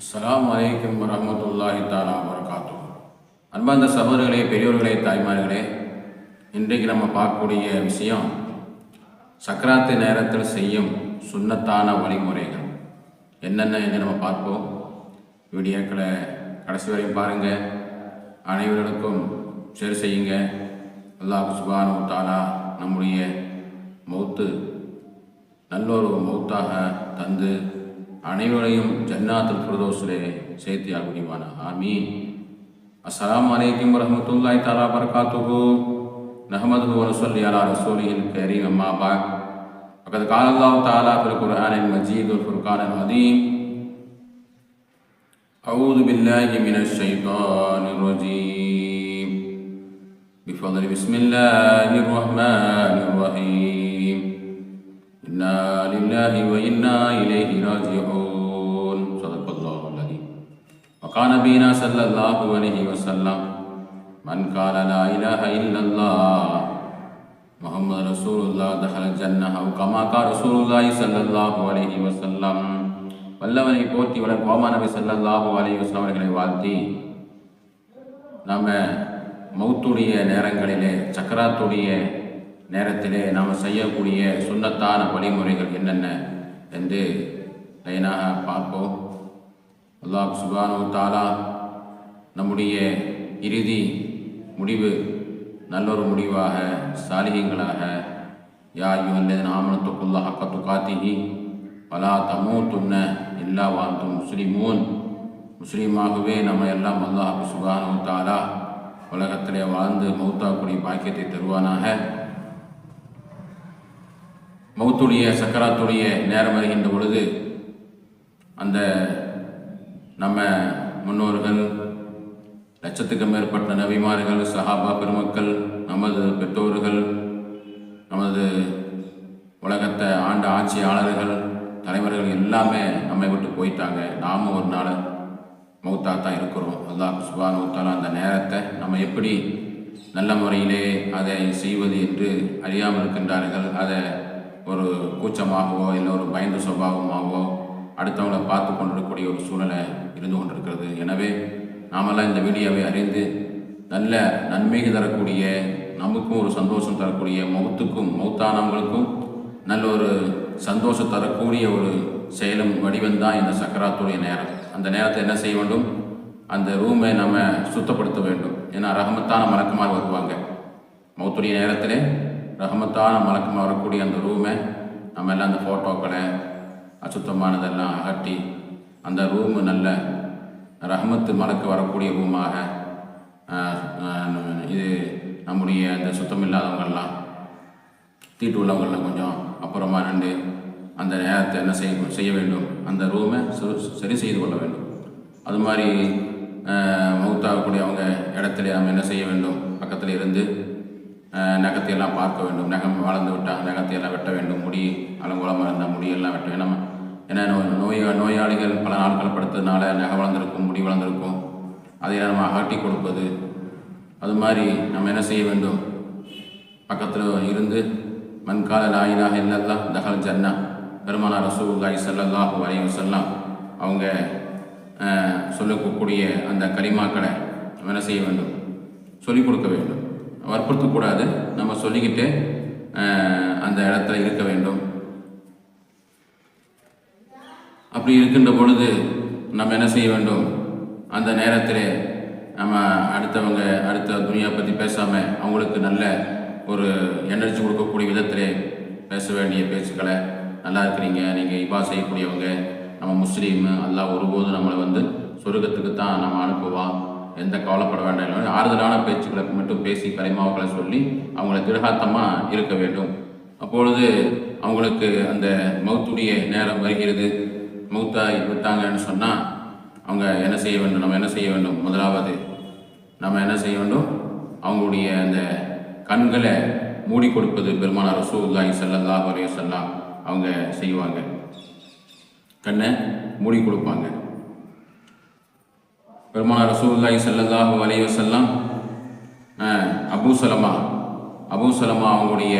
அஸ்லாம் வலைக்கம் வரமத்துல்லாஹி தாலா வரகாத்து அன்பார்ந்த சகோதரர்களே பெரியோர்களே தாய்மார்களே இன்றைக்கு நம்ம பார்க்கக்கூடிய விஷயம் சக்கராத்து நேரத்தில் செய்யும் சுண்ணத்தான வழிமுறைகள். என்னென்ன என்று நம்ம பார்ப்போம். வீடியோக்களை கடைசி வரையும் பாருங்கள் அனைவர்களுக்கும் ஷேர் செய்யுங்க. அல்லாஹ் சுபானு தாலா நம்முடைய மௌத்து நல்லொரு மௌத்தாக தந்து அனைவரையும் ஜன்னாத்துல் ஃபிரதோஸிலே சேர்த்து அல்புரிவானா ஆமீன் அஸ்ஸலாமு அலைக்கும் வரஹ்மத்துல்லாஹி தஆலா பரகாத்துஹு நஹமதுஹு வ நுஸல்லி அலா ரசூலிஹில் கரீம் அம்மா பாத் فقد قال الله تعالى في القرآن المجيد والفرقان العظيم أعوذ بالله من الشيطان الرجيم بفضل بسم الله الرحمن الرحيم இன்னா லில்லாஹி வ இன்னா இலைஹி ராஜிஊன் சதகல்லாஹு அலி வகான பீனா ஸல்லல்லாஹு அலைஹி வஸல்லம் மன் கால லா இலாஹ இல்லல்லாஹ் முஹம்மது ரசூலுல்லாஹ் தஹல ஜன்னஹ கமா கா ரசூலுல்லாஹி ஸல்லல்லாஹு அலைஹி வஸல்லம் வல்லவனை போற்றி வளர் கோமா நபி சல்லாஹூ அலி வஸ்லாம் அவர்களை வாழ்த்தி நம்ம மௌத்துடைய நேரங்களிலே சக்கராத்துடைய நேரத்திலே நாம் செய்யக்கூடிய சுண்ணத்தான வழிமுறைகள் என்னென்ன என்று லைனாக பார்ப்போம். அல்லாஹ் சுபானு தாலா நம்முடைய இறுதி முடிவு நல்லொரு முடிவாக சாலிகங்களாக யா யுவல்லது நாமனத்துக்குல்லா ஹக்கத்து காத்திகி வலா தமூத்துன்ன எல்லா வாந்தும் முஸ்லிமூன். முஸ்லீமாகவே நம்ம எல்லாம் அல்லாஹ் சுபானு தாலா உலகத்திலே வாழ்ந்து மௌத்தாக்குடி பாக்கியத்தை தருவானாக. மௌத்துடைய சக்கராத்துடைய நேரம் வருகின்ற பொழுது அந்த நம்ம முன்னோர்கள் லட்சத்துக்கும் மேற்பட்ட நபிமார்கள் சஹாபா பெருமக்கள் நமது பெற்றோர்கள் நமது உலகத்தை ஆண்ட ஆட்சியாளர்கள் தலைவர்கள் எல்லாமே நம்மை விட்டு போயிட்டாங்க. நாமும் ஒரு நாள் மௌத்தா தான் இருக்கிறோம். அல்லாஹ் சுபான் மௌத்தாலா அந்த நேரத்தை நம்ம எப்படி நல்ல முறையிலே அதை செய்வது என்று அறியாமல் இருக்கின்றார்கள். அதை ஒரு கூச்சமாகவோ இல்லை ஒரு பயந்த சுபாவமாகவோ அடுத்தவங்களை பார்த்து கொண்டிருக்கக்கூடிய ஒரு சூழ்நிலை இருந்து கொண்டிருக்கிறது. எனவே நாமெல்லாம் இந்த வீடியோவை அறிந்து நல்ல நன்மைக்கு தரக்கூடிய நமக்கும் ஒரு சந்தோஷம் தரக்கூடிய மௌத்துக்கும் மௌத்தானவங்களுக்கும் நல்ல ஒரு சந்தோஷம் தரக்கூடிய ஒரு செயலும் வடிவம் தான் இந்த சக்கராத்துடைய நேரம். அந்த நேரத்தை என்ன செய்ய வேண்டும்? அந்த ரூமை நம்ம சுத்தப்படுத்த வேண்டும். ஏன்னா ரகமத்தான மலக்குமார் வருவாங்க. மௌத்துடைய நேரத்தில் ரகமத்தான மலக்கமாக வரக்கூடிய அந்த ரூமை நம்ம எல்லாம் அந்த ஃபோட்டோக்களை அசுத்தமானதெல்லாம் அகட்டி அந்த ரூமு நல்ல ரஹமத்து மலக்கு வரக்கூடிய ரூமாக இது நம்முடைய அந்த சுத்தம் இல்லாதவங்கள்லாம் தீட்டு உள்ளவங்களில் கொஞ்சம் அப்புறமா நின்று அந்த நேரத்தை என்ன செய்ய செய்ய வேண்டும். அந்த ரூமை சரி செய்து கொள்ள வேண்டும். அது மாதிரி ஆஹ், மௌத்தாகக்கூடியவங்க இடத்துல நம்ம என்ன செய்ய வேண்டும்? பக்கத்தில் இருந்து நகத்தையெல்லாம் பார்க்க வேண்டும். நகம் வளர்ந்து விட்டால் நகத்தையெல்லாம் வெட்ட வேண்டும். முடி அலங்கோலமாக இருந்தால் முடியெல்லாம் வெட்ட வேண்டும் நம்ம ஏன்னா நோய் நோய் நோயாளிகள் பல நாட்கள் படுத்ததுனால நகை வளர்ந்துருக்கும் முடி வளர்ந்துருக்கும். அதை நம்ம அகட்டி கொடுப்பது. அது மாதிரி நம்ம என்ன செய்ய வேண்டும்? பக்கத்தில் இருந்து மண்கால லாயிலாக இல்லல்லா தகல் ஜன்னா பெருமானா ரசூல்லாய் ஸல்லல்லாஹு வரையும் செல்லாம் அவங்க சொல்லக்கூடிய அந்த கரிமாக்களை நம்ம என்ன செய்ய வேண்டும்? சொல்லிக் கொடுக்க வேண்டும். வற்புறுத்தக்கூடாது. நம்ம சொல்லிக்கிட்டு அந்த இடத்துல இருக்க வேண்டும். அப்படி இருக்கின்ற பொழுது நம்ம என்ன செய்ய வேண்டும்? அந்த நேரத்தில் நம்ம அடுத்தவங்க அடுத்த துணியை பற்றி பேசாமல் அவங்களுக்கு நல்ல ஒரு எனர்ஜி கொடுக்கக்கூடிய விதத்தில் பேச வேண்டிய பேச்சுக்களை நல்லா இருக்கிறீங்க. நீங்கள் இபா செய்யக்கூடியவங்க நம்ம முஸ்லீம் எல்லாம் ஒருபோதும் நம்மளை வந்து சொர்க்கத்துக்கு தான் நம்ம அனுப்புவான் எந்த கவலைப்பட வேண்டாம் ஆறுதலான பேச்சுக்களை மட்டும் பேசி கலைமாவுக்களை சொல்லி அவங்கள திருகாத்தமாக இருக்க வேண்டும். அப்பொழுது அவங்களுக்கு அந்த மௌத்துடைய நேரம் வருகிறது. மௌத்தாய் விட்டாங்கன்னு சொன்னால் அவங்க என்ன செய்ய வேண்டும்? நம்ம என்ன செய்ய வேண்டும்? முதலாவது நம்ம என்ன செய்ய வேண்டும்? அவங்களுடைய அந்த கண்களை மூடி கொடுப்பது பெருமானார் ரசூல்லாஹி ஸல்லல்லாஹு வரைய வஸல்லம் அவங்க செய்வாங்க. கண்ணை மூடி கொடுப்பாங்க. பெருமான ரசூல்லாய் ஸல்லல்லாஹு அலைஹி வஸல்லம் Abu Abu Salama Abu Salama அவங்களுடைய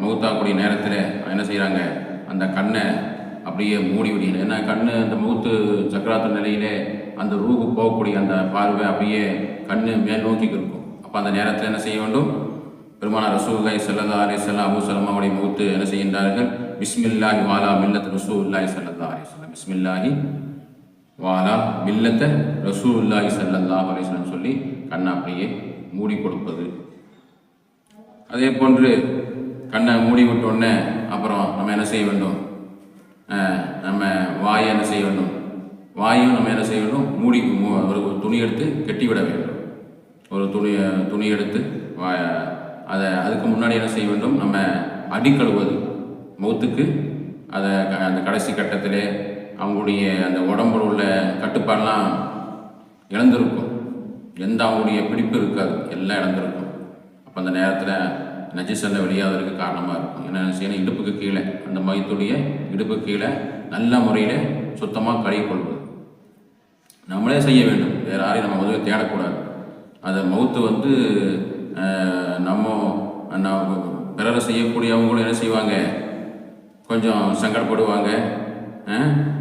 மௌத்தாக்கூடிய நேரத்தில் என்ன செய்கிறாங்க அந்த கண்ணை அப்படியே மூடி விடுகிறது ஏன்னா கண் அந்த மூத்து சக்கராத்து நிலையில் அந்த ரூகு போகக்கூடிய அந்த பார்வை அப்படியே கண் மேல் நோக்கி இருக்கும். அப்போ அந்த நேரத்தில் என்ன செய்ய வேண்டும்? பெருமான ரசூல்லாய் சல்லா அலி சல்லா அபு சலமாவுடைய முகத்து என்ன செய்கின்றார்கள்? பிஸ்மில்லாஹி வாலா மில்லத் ரசூல்லாய் சல்லா அலி சொல்லம் பிஸ்மில்லாஹி வாலா மில்லத்தை ரசூல்லாஹி சல்லல்லா அலைஹி சொல்லி கண்ணை அப்படியே மூடி கொடுப்பது. அதே போன்று கண்ணை மூடி விட்டோடனே அப்புறம் நம்ம என்ன செய்ய வேண்டும்? நம்ம வாயை என்ன செய்ய வேண்டும்? வாயும் நம்ம என்ன செய்ய வேண்டும்? மூடி மூ- ஒரு துணி எடுத்து கட்டி விட வேண்டும். ஒரு துணி துணி எடுத்து வா அதை அதுக்கு முன்னாடி என்ன செய்ய வேண்டும்? நம்ம அடி கழுவது மௌத்துக்கு அதை க- அந்த கடைசி கட்டத்திலே அவங்களுடைய அந்த உடம்புல உள்ள கட்டுப்பாடெல்லாம் இழந்திருக்கும். எந்த அவங்களுடைய பிடிப்பு இருக்காது. எல்லாம் இழந்திருக்கும். அப்போ அந்த நேரத்தில் நஜிசல்ல வெளியாவதற்கு காரணமாக இருக்கும். என்ன செய்யணும் இடுப்புக்கு கீழே அந்த மையத்துடைய இடுப்புக்கு கீழே நல்ல முறையில் சுத்தமாக கழுவிக்கொள்வது நம்மளே செய்ய வேண்டும். வேறு யாரையும் நம்ம உதவி தேடக்கூடாது. அந்த மவுத்து வந்து நம்ம பிறரை செய்யக்கூடியவங்களும் என்ன செய்வாங்க? கொஞ்சம் சங்கடப்படுவாங்க.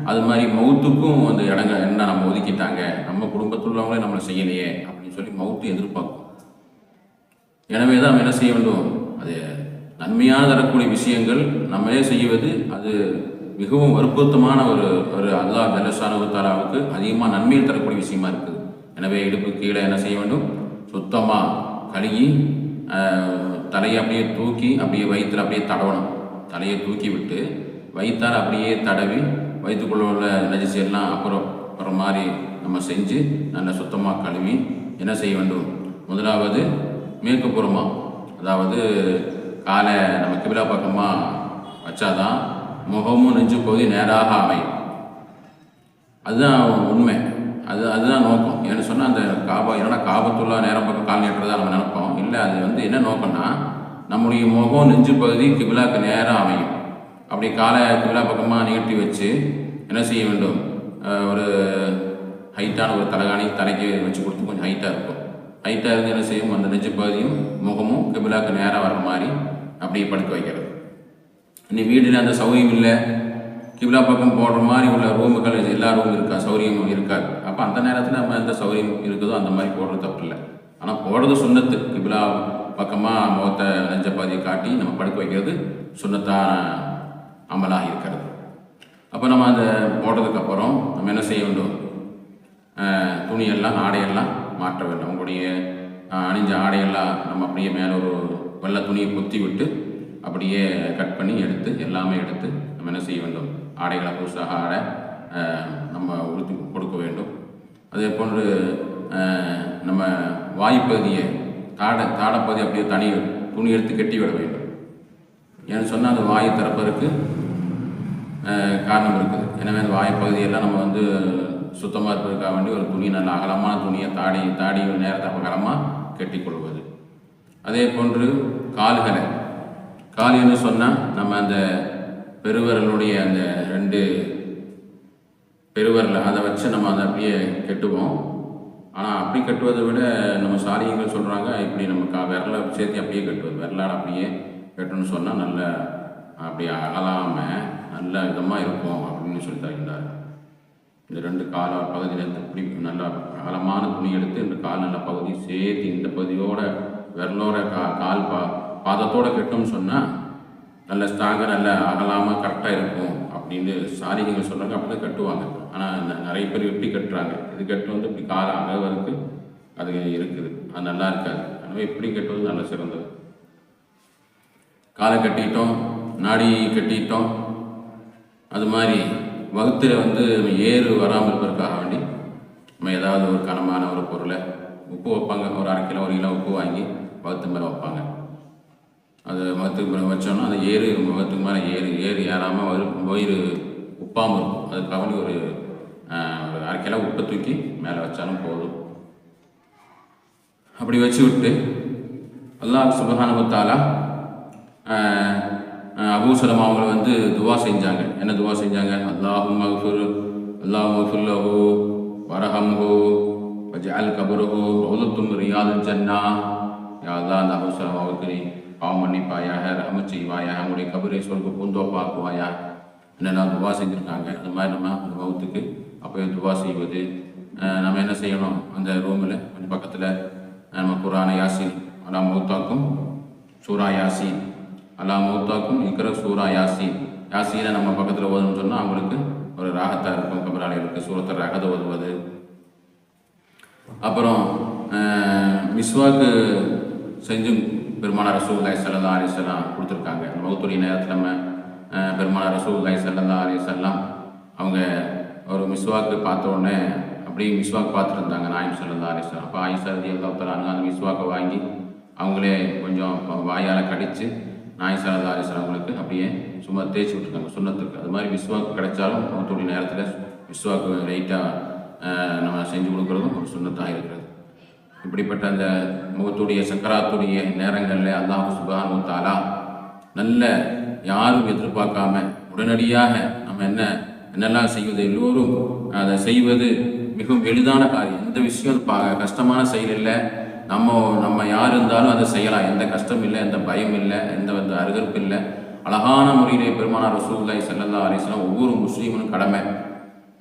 அது மாதிரி மவுத்துக்கும் அந்த இடங்க என்ன நம்ம ஒதுக்கிட்டாங்க? நம்ம குடும்பத்தில் உள்ளவங்களே நம்மளை செய்யலையே அப்படின்னு சொல்லி மவுத்து எதிர்பார்க்கும். எனவே தான் என்ன செய்ய வேண்டும்? அது நன்மையாக தரக்கூடிய விஷயங்கள் நம்மளே செய்வது அது மிகவும் வற்புறுத்தமான ஒரு ஒரு அல்லாஹ் ஜலசானுத்தாலாவுக்கு அதிகமாக நன்மையை தரக்கூடிய விஷயமா இருக்குது. எனவே இடுப்பு கீழே என்ன செய்ய வேண்டும்? சுத்தமாக கழுகி தலையை அப்படியே தூக்கி அப்படியே வயிற்றில் அப்படியே தடவணும். தலையை தூக்கி விட்டு வயிற்றால் அப்படியே தடவி வயிற்றுக்குள்ள உள்ள நஜிசி எல்லாம் அப்புறம் அப்புறம் மாதிரி நம்ம செஞ்சு நல்லா சுத்தமாக கழுவி என்ன செய்ய வேண்டும்? முதலாவது மேற்கு அதாவது காலை நம்ம கிபிலா பக்கமாக வச்சாதான் முகமும் நெஞ்சு பகுதி நேராக அமையும். அதுதான் உண்மை. அது அதுதான் நோக்கம். ஏன்னு சொன்னால் அந்த காபா என்னடா காபத்துள்ள நேரம் பக்கம் கால் நீட்டுறதா நம்ம நினைப்போம். இல்லை அது வந்து என்ன நோக்கம்னா நம்முடைய முகம் நெஞ்சு பகுதி கிபிலாக்கு நேராக அமையும். அப்படி காலை கிபிலா பக்கமாக நீட்டி வச்சு என்ன செய்ய வேண்டும்? ஒரு ஹைட்டான ஒரு தலகாணி தலைக்கு வச்சு கொடுத்து கொஞ்சம் ஹைட்டாக இருக்கும். ஹைட்டாக இருந்து என்ன செய்யும்? அந்த நெஞ்சு பகுதியும் முகமும் கிபிலாக்கு நேராக வர்ற மாதிரி அப்படியே படுக்க வைக்கிறது. இனி வீட்டில் அந்த சௌரியம் இல்லை. கிபிலா பக்கம் போடுற மாதிரி உள்ள ரூமுகள் எல்லா ரூமும் இருக்கா? சௌரியமும் இருக்காது. அப்போ அந்த நேரத்தில் நம்ம எந்த சௌரியம் இருக்குதோ அந்த மாதிரி போடுறது தப்பு இல்லை. ஆனால் போடுறது சுண்ணத்து. கிபிலா பக்கமாக முகத்தை நெஞ்ச பாதியை காட்டி நம்ம படுக்க வைக்கிறது சுண்ணத்தான அமலாக இருக்கிறது. அப்போ நம்ம அந்த போட்டதுக்கப்புறம் நம்ம என்ன செய்ய வேண்டும்? துணியெல்லாம் ஆடையெல்லாம் மாற்ற வேண்டும். உங்களுடைய அணிஞ்ச ஆடையெல்லாம் நம்ம அப்படியே மேலே ஒரு வெள்ளை துணியை பொத்தி விட்டு அப்படியே கட் பண்ணி எடுத்து எல்லாமே எடுத்து நம்ம என்ன செய்ய வேண்டும்? ஆடைகளை புதுசாக ஆடை நம்ம உடுத்தி கொடுக்க வேண்டும். அதே போன்று நம்ம வாய்ப்பகுதியை தாடை தாடைப்பகுதி அப்படியே தனி துணி எடுத்து கட்டி விட வேண்டும். ஏன்னு சொன்னால் அந்த வாயை திறப்பதற்கு காரணம் இருக்குது. எனவே அந்த வாய்ப்பகுதியெல்லாம் நம்ம வந்து சுத்தமாக இருப்பதற்காக வேண்டி ஒரு துணி நல்ல அகலமான துணியை தாடி தாடி ஒரு நேரத்தை அகலமாக கட்டிக்கொள்வது. அதே போன்று கால்களை. கால் என்று சொன்னால் நம்ம அந்த பெருவரலுடைய அந்த ரெண்டு பெருவரில் அதை வச்சு நம்ம அதை அப்படியே கட்டுவோம். ஆனால் அப்படி கட்டுவதை விட நம்ம சாரியங்கள் சொல்கிறாங்க இப்படி நம்ம கா விரலை சேர்த்து அப்படியே கட்டுவது. விரலால் அப்படியே கட்டணும்னு சொன்னால் நல்ல அப்படி அகலாமல் நல்ல விதமாக இருக்கும் அப்படின்னு சொல்லி தருகின்றார் இந்த ரெண்டு கால பகுதியிலேருந்து இப்படி நல்லா அகலமான துணி எடுத்து இந்த கால் நல்ல பகுதி சேர்த்து இந்த பகுதியோட விரலோட கா கால் பா பாதத்தோடு கட்டணும்னு சொன்னால் நல்ல ஸ்ட்ராங்காக நல்ல அகலாமல் கரெக்டாக இருக்கும் அப்படின்னு சாரிகள் சொல்கிறாங்க அப்படி தான் கட்டுவாங்க ஆனால் நிறைய பேர் எப்படி கட்டுறாங்க? இது கட்டு வந்து இப்படி கால அகவதற்கு அது இருக்குது. அது நல்லா இருக்காது. எனவே இப்படி கட்டுவது? நல்ல சிறந்தது. காலை கட்டிட்டோம் நாடி கட்டிட்டோம். அது மாதிரி வகுத்தில் வந்து நம்ம ஏறு வராமல் இருப்பதற்காக வேண்டி நம்ம ஏதாவது ஒரு கனமான ஒரு பொருளை உப்பு வைப்பாங்க. ஒரு அரை கிலோ ஒரு கிலோ உப்பு வாங்கி வகுத்து மேலே வைப்பாங்க. அது மகத்துக்கு மேலே வச்சோன்னா அந்த ஏறு முகத்துக்கு மேலே ஏறு ஏறு ஏறாமல் வயிறு வயிறு உப்பாமல் இருக்கும். அதுக்காக வேண்டி ஒரு ஒரு அரை கிலோ உப்பை தூக்கி மேலே வச்சாலும் போதும். அப்படி வச்சு விட்டு அல்லாஹ் சுபஹானுவத்தாலா அபூசலம் அவங்கள வந்து துவா செஞ்சாங்க. என்ன துவா செஞ்சாங்க? அல்லாஹும் மகஃபுர் அல்லாஹ் மகஃபுல்லஹு வரஹம்ஹு அல் கபருஹு ரௌலத்தும் ரியாது ஜன்னா. யா அந்த அபூசலம் அவருக்கு நீ பாவம் மன்னிப்பாயாக ரம செய்வாயாக அவங்களுடைய கபரை சொர்க்க பூந்தோப்பாக்குவாயா என்னெல்லாம் துவா செஞ்சுருக்காங்க. அந்த மாதிரி நம்ம அந்த மௌத்துக்கு அப்போயே துவா செய்வது. நம்ம என்ன செய்யணும்? அந்த ரூமில் கொஞ்சம் பக்கத்தில் நம்ம குரான யாசின் அலா மௌத்தாக்கும் சூரா யாசின் அல்லா மௌத்தாக்கும் இக்கர சூரா யாசின். யாசீனை நம்ம பக்கத்தில் ஓதணும்னு சொன்னால் அவங்களுக்கு ஒரு ராகத்தாக இருக்கும். கபராளிகளுக்கு சூரத்தை ரகத்தை ஓதுவது. அப்புறம் மிஸ்வாக்கு செஞ்சும் பெருமானார் ரசூல்லாய் சல்லா அலிசல்லாம் கொடுத்துருக்காங்க. அந்த நேரத்தில் நம்ம அஹ், பெருமானார் ரசூல்லாய் சல்லா அலிசல்லாம் அவங்க ஒரு மிஸ்வாக்கு பார்த்த உடனே அப்படியே மிஸ்வாக் பார்த்துருந்தாங்க நாயம் சல்லா அலிஸ்லாம் அப்போ ஆயிஷா ரதி அல்லா அந்த மிஸ்வாக்கை வாங்கி அவங்களே கொஞ்சம் வாயால் கடித்து நாய் சல்லா அலிஸ்லாம் அப்படியே சும்மா தேய்ச்சி விட்டுருக்காங்க சுண்ணத்துக்கு. அது மாதிரி விஸ்வாக்கு கிடைச்சாலும் மௌத்துடைய நேரத்தில் விஸ்வாக்கு லைட்டாக நம்ம செஞ்சு கொடுக்குறதும் ஒரு சுண்ணத்தாக இருக்கிறது. இப்படிப்பட்ட அந்த முகத்துடைய சக்கராத்துடைய நேரங்களில் அல்லாஹ் சுபானு தாலா நல்ல யாரும் எதிர்பார்க்காம உடனடியாக நம்ம என்ன என்னெல்லாம் செய்வது எல்லோரும் அதை செய்வது மிகவும் எளிதான காரியம். எந்த விஷயம் கஷ்டமான செயல் இல்லை. நம்ம நம்ம யார் இருந்தாலும் அதை செய்யலாம். எந்த கஷ்டம் இல்லை எந்த பயம் இல்லை எந்த வந்து அருகருப்பு இல்லை. அழகான முறையிலே பெருமானார் ரசூல்லாய் செல்லல்லா அலிஸ்லாம் ஒவ்வொரு முஸ்லீமனும் கடமை.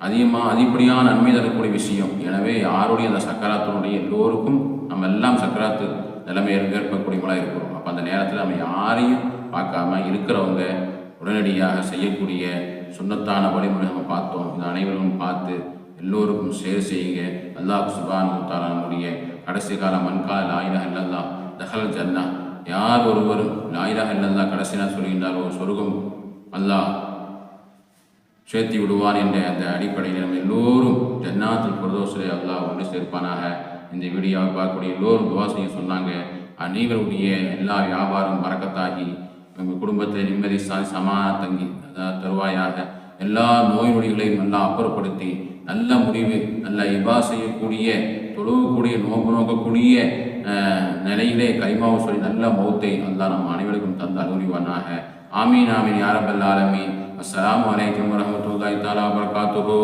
அதிகமாக அதிகப்படியான நன்மை தரக்கூடிய விஷயம். எனவே யாருடைய அந்த சக்கராத்தினுடைய எல்லோருக்கும் நம்ம எல்லாம் சக்கராத்து நிலைமை ஏற்படக்கூடியவங்களாக இருக்கிறோம். அப்போ அந்த நேரத்தில் நம்ம யாரையும் பார்க்காம இருக்கிறவங்க உடனடியாக செய்யக்கூடிய சுண்ணத்தான வழிமுறை நம்ம பார்த்தோம். இந்த அனைவரும் பார்த்து எல்லோருக்கும் சேர் செய்யுங்க. அல்லாஹ் சுபான் தாலா நம்முடைய கடைசி காலம் மன்கா லாயிலா இல்லல்லா தஹல் ஜன்னா. யார் ஒருவரும் லாயிலா இல்லல்லா கடைசினா சொல்கின்றாரோ சொர்க்கம் அல்லாஹ் சேர்த்தி விடுவான் என்ற அந்த அடிப்படையில் நம்ம எல்லோரும் ஜன்னாத்தில் பிரதோஷரை அல்லாஹ் ஒன்று சேர்ப்பானாக. இந்த வீடியோவை பார்க்கக்கூடிய எல்லோரும் துவா செய்ய சொன்னாங்க. அனைவருடைய எல்லா வியாபாரம் மறக்கத்தாகி உங்கள் குடும்பத்தில் நிம்மதி சாதி சமான தங்கி அதாவது தருவாயாக எல்லா நோய் நொடிகளையும் நல்லா அப்புறப்படுத்தி நல்ல முடிவு நல்ல இபா செய்யக்கூடிய தொழுகக்கூடிய நோக்கு நோக்கக்கூடிய அஹ், நிலையிலே கைமாவு சொல்லி நல்ல மௌத்தை அல்லா நம்ம அனைவருக்கும் தந்து அனுரிவானாக ஆமீன் ஆமீன் யாரபல்லாலமீன் அஸ்லாம் வலைக்கம் வரமத்துல்லாய் தாலா தஆலா